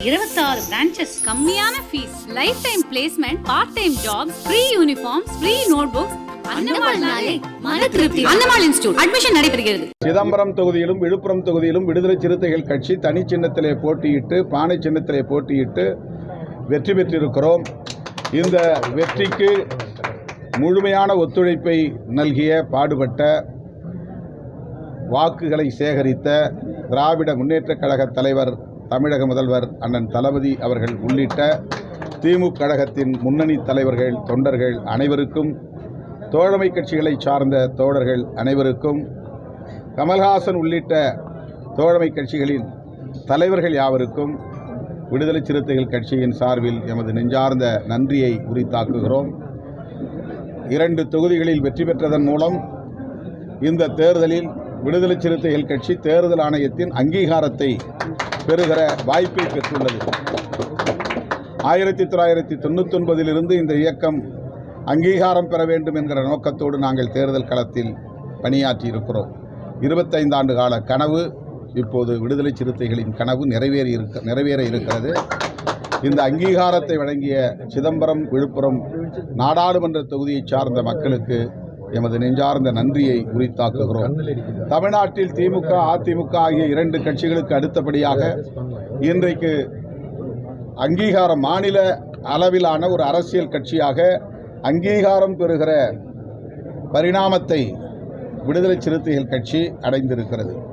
இருபத்தாறு பிரான்ச்சஸ் கம்மியான fees life time placement part time jobs free uniforms free notebooks Chidambaram தொகுதியிலும் விழுப்புரம் தொகுதியிலும் விடுதலை சிறுத்தைகள் கட்சி தனி சின்னத்திலே போட்டியிட்டு பானை சின்னத்திலே போட்டியிட்டு வெற்றி பெற்றிருக்கிறோம். இந்த வெற்றிக்கு முழுமையான ஒத்துழைப்பை நல்கிய பாடுபட்ட வாக்குகளை சேகரித்த திராவிட முன்னேற்றக் கழக தலைவர் தமிழக முதல்வர் அண்ணன் தளபதி அவர்கள் உள்ளிட்ட திமுக கழகத்தின் முன்னணி தலைவர்கள் தொண்டர்கள் அனைவருக்கும் தோழமை கட்சிகளை சார்ந்த தோழர்கள் அனைவருக்கும் கமல்ஹாசன் உள்ளிட்ட தோழமை கட்சிகளின் தலைவர்கள் யாவருக்கும் விடுதலை சிறுத்தைகள் கட்சியின் சார்பில் எமது நெஞ்சார்ந்த நன்றியை உரித்தாக்குகிறோம். இரண்டு தொகுதிகளில் வெற்றி பெற்றதன் மூலம் இந்த தேர்தலில் விடுதலை சிறுத்தைகள் கட்சி தேர்தல் ஆணையத்தின் அங்கீகாரத்தை பெறுகிற வாய்ப்பை பெற்றுள்ளது. ஆயிரத்தி தொள்ளாயிரத்தி தொண்ணூத்தொன்பதிலிருந்து இந்த இயக்கம் அங்கீகாரம் பெற வேண்டும் என்கிற நோக்கத்தோடு நாங்கள் தேர்தல் களத்தில் பணியாற்றி இருக்கிறோம் இருபத்தைந்து ஆண்டு கால கனவு இப்போது விடுதலை சிறுத்தைகளின் கனவு நிறைவேறி இருக்க நிறைவேற இருக்கிறது. இந்த அங்கீகாரத்தை வழங்கிய சிதம்பரம் விழுப்புரம் நாடாளுமன்ற தொகுதியைச் சார்ந்த மக்களுக்கு எமது நெஞ்சார்ந்த நன்றியை உரித்தாக்குகிறோம். தமிழ்நாட்டில் திமுக அதிமுக ஆகிய இரண்டு கட்சிகளுக்கு அடுத்தபடியாக இன்றைக்கு அங்கீகாரம் மாநில அளவிலான ஒரு அரசியல் கட்சியாக அங்கீகாரம் பெறுகிற பரிணாமத்தை விடுதலை சிறுத்தைகள் கட்சி அடைந்திருக்கிறது.